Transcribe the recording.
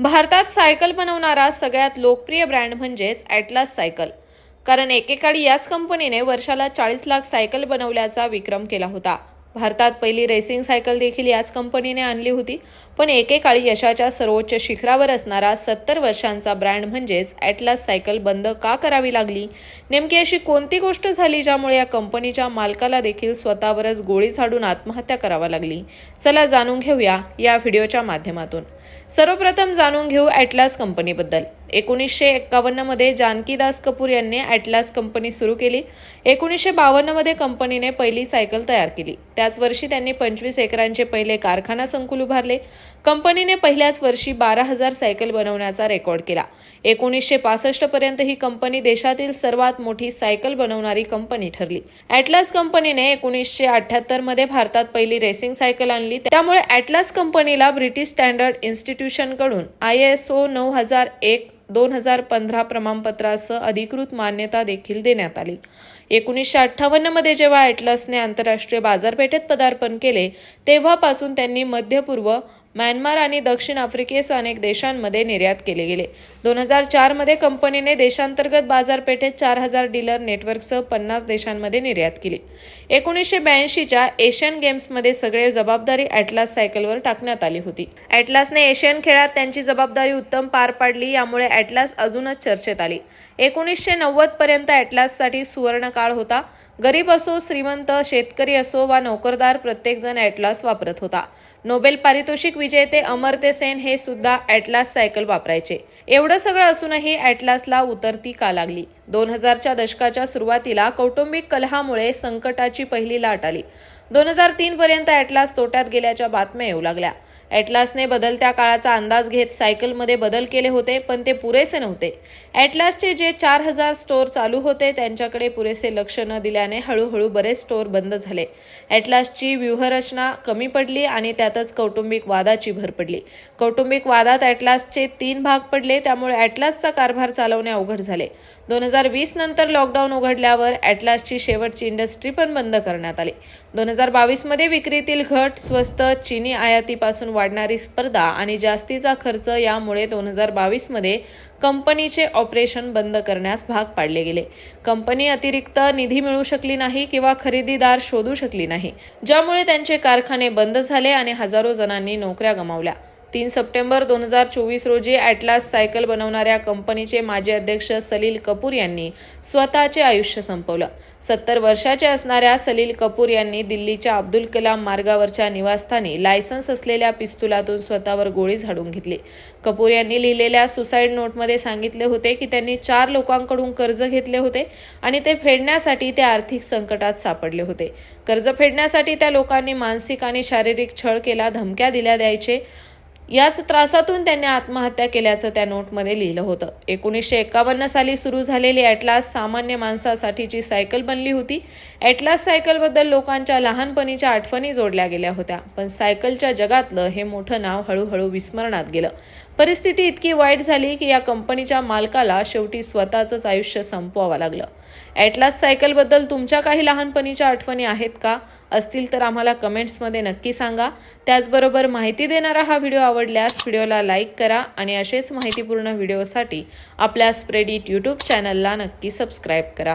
भारतात सायकल बनवणारा सगळ्यात लोकप्रिय ब्रँड म्हणजेच ॲटलास सायकल कारण एकेकाळी याच कंपनीने वर्षाला चाळीस लाख सायकल बनवल्याचा विक्रम केला होता. भारतात पहिली रेसिंग सायकल देखील याच कंपनीने आणली होती. पण एकेकाळी यशाच्या सर्वोच्च शिखरावर असणारा सत्तर वर्षांचा ब्रँड म्हणजेच ॲटलास सायकल बंद का करावी लागली? नेमकी अशी कोणती गोष्ट झाली ज्यामुळे या कंपनीच्या मालकाला देखील स्वतःवरच गोळी झाडून आत्महत्या करावा लागली? चला जाणून घेऊया या व्हिडिओच्या माध्यमातून. सर्वप्रथम जाणून घेऊ ॲटलास कंपनीबद्दल. एकोणीसशे एक्कावन्नमध्ये जानकीदास कपूर यांनी ॲटलास कंपनी सुरू केली. एकोणीसशे बावन्नमध्ये कंपनीने पहिली सायकल तयार केली. त्याच वर्षी त्यांनी पंचवीस एकरांचे पहिले कारखाना संकुल उभारले. कंपनीने पहिल्याच वर्षी बारा हजार सायकल बनवण्याचा रेकॉर्ड केला. एकोणीसशे पासष्ट पर्यंत ही कंपनी देशातील सर्वात मोठी सायकल बनवणारी कंपनी ठरली. ॲटलास कंपनीने एकोणीसशे अठ्याहत्तरमध्ये भारतात पहिली रेसिंग सायकल आणली. त्यामुळे ॲटलास कंपनीला ब्रिटिश स्टँडर्ड इन्स्टिट्यूशनकडून आय एस ओ नऊ हजार एक दोन हजार पंधरा प्रमाणपत्रासह अधिकृत मान्यता देखील देण्यात आली. एकोणीसशे अठ्ठावन्नमध्ये जेव्हा ॲटलसने आंतरराष्ट्रीय बाजारपेठेत पदार्पण केले तेव्हापासून त्यांनी मध्य पूर्व म्यानमार आणि दक्षिण आफ्रिकेसह अनेक देशांमध्ये निर्यात केले गेले. दोन हजार चारमध्ये कंपनीने देशांतर्गत बाजारपेठेत चार हजार डीलर नेटवर्कसह पन्नास देशांमध्ये निर्यात केली. एकोणीसशे ब्याऐंशीच्या एशियन गेम्समध्ये सगळे जबाबदारी ॲटलास सायकलवर टाकण्यात आली होती. ॲटलासने एशियन खेळात त्यांची जबाबदारी उत्तम पार पाडली यामुळे ॲटलास अजूनच चर्चेत आली. एकोणीसशे नव्वदपर्यंत ॲटलाससाठी सुवर्णकाळ होता. गरीब असो श्रीमंत शेतकरी असो वा नोकरदार प्रत्येकजण ॲटलास वापरत होता. नोबेल पारितोषिक विजेते अमर्त्य सेन हे सुद्धा ॲटलास सायकल वापरायचे. एवढं सगळं असूनही ॲटलासला उतरती का लागली? दोन हजारच्या दशकाच्या सुरुवातीला कौटुंबिक कलहामुळे संकटाची पहिली लाट आली. दोन हजार तीन पर्यंत ॲटलास तोट्यात गेल्याच्या बातम्या येऊ लागल्या. ॲटलासने बदलत्या काळाचा अंदाज घेत सायकलमध्ये बदल केले होते पण ते पुरेसे नव्हते. ॲटलासचे जे चार हजार स्टोअर चालू होते त्यांच्याकडे पुरेसे लक्ष न दिल्याने हळूहळू बरेच स्टोअर बंद झाले. ॲटलासची व्यूहरचना कमी पडली आणि त्यातच कौटुंबिक वादाची भर पडली. कौटुंबिक वादात ॲटलासचे तीन भाग पडले त्यामुळे ॲटलासचा कारभार चालवणे अवघड झाले. दोन हजार वीस नंतर लॉकडाऊन उघडल्यावर ॲटलासची शेवटची इंडस्ट्री पण बंद करण्यात आली. दोन हजार बावीसमध्ये विक्रीतील घट स्वस्त चीनी आयातीपासून वाढणारी स्पर्धा आणि जास्तीचा खर्च यामुळे दोन हजार बावीसमध्ये कंपनीचे ऑपरेशन बंद करण्यास भाग पाडले गेले. कंपनी अतिरिक्त निधी मिळू शकली नाही किंवा खरेदीदार शोधू शकली नाही ज्यामुळे त्यांचे कारखाने बंद झाले आणि हजारो जणांनी नोकऱ्या गमावल्या. तीन सप्टेंबर दोन हजार चोवीस रोजी ॲटलास सायकल बनवणाऱ्या कंपनीचे माजी अध्यक्ष सलील कपूर यांनी स्वतःचे आयुष्य संपवलं. सत्तर वर्षाचे असणाऱ्या सलील कपूर यांनी दिल्लीच्या अब्दुल कलाम मार्गावरच्या निवासस्थानी लायसन्स असलेल्या पिस्तुलातून स्वतःवर गोळी झाडून घेतली. कपूर यांनी लिहिलेल्या सुसाईड नोटमध्ये सांगितले होते की त्यांनी चार लोकांकडून कर्ज घेतले होते आणि ते फेडण्यासाठी ते आर्थिक संकटात सापडले होते. कर्ज फेडण्यासाठी त्या लोकांनी मानसिक आणि शारीरिक छळ केला धमक्या दिल्या द्यायचे याच त्रासातून त्यांनी आत्महत्या केल्याचं त्या नोटमध्ये लिहिलं होतं. एकोणीसशे एकावन्न साली सुरू झालेली ॲटलास सामान्य माणसासाठीची सायकल बनली होती. ॲटलास सायकलबद्दल लोकांच्या लहानपणीच्या आठवणी जोडल्या गेल्या होत्या. पण सायकलच्या जगातलं हे मोठं नाव हळूहळू विस्मरणात गेलं. परिस्थिती इतकी वाईट झाली की या कंपनीच्या मालकाला शेवटी स्वतःचंच आयुष्य संपवावं लागलं. ॲटलास सायकलबद्दल तुमच्या काही लहानपणीच्या आठवणी आहेत का? असतील तर आम्हाला कमेंट्समध्ये नक्की सांगा. त्याचबरोबर माहिती देणारा हा व्हिडिओ आवडल्यास व्हिडिओला लाईक करा आणि असेच माहितीपूर्ण व्हिडिओसाठी आपल्या स्प्रेडिट यूट्यूब चॅनलला नक्की सबस्क्राईब करा.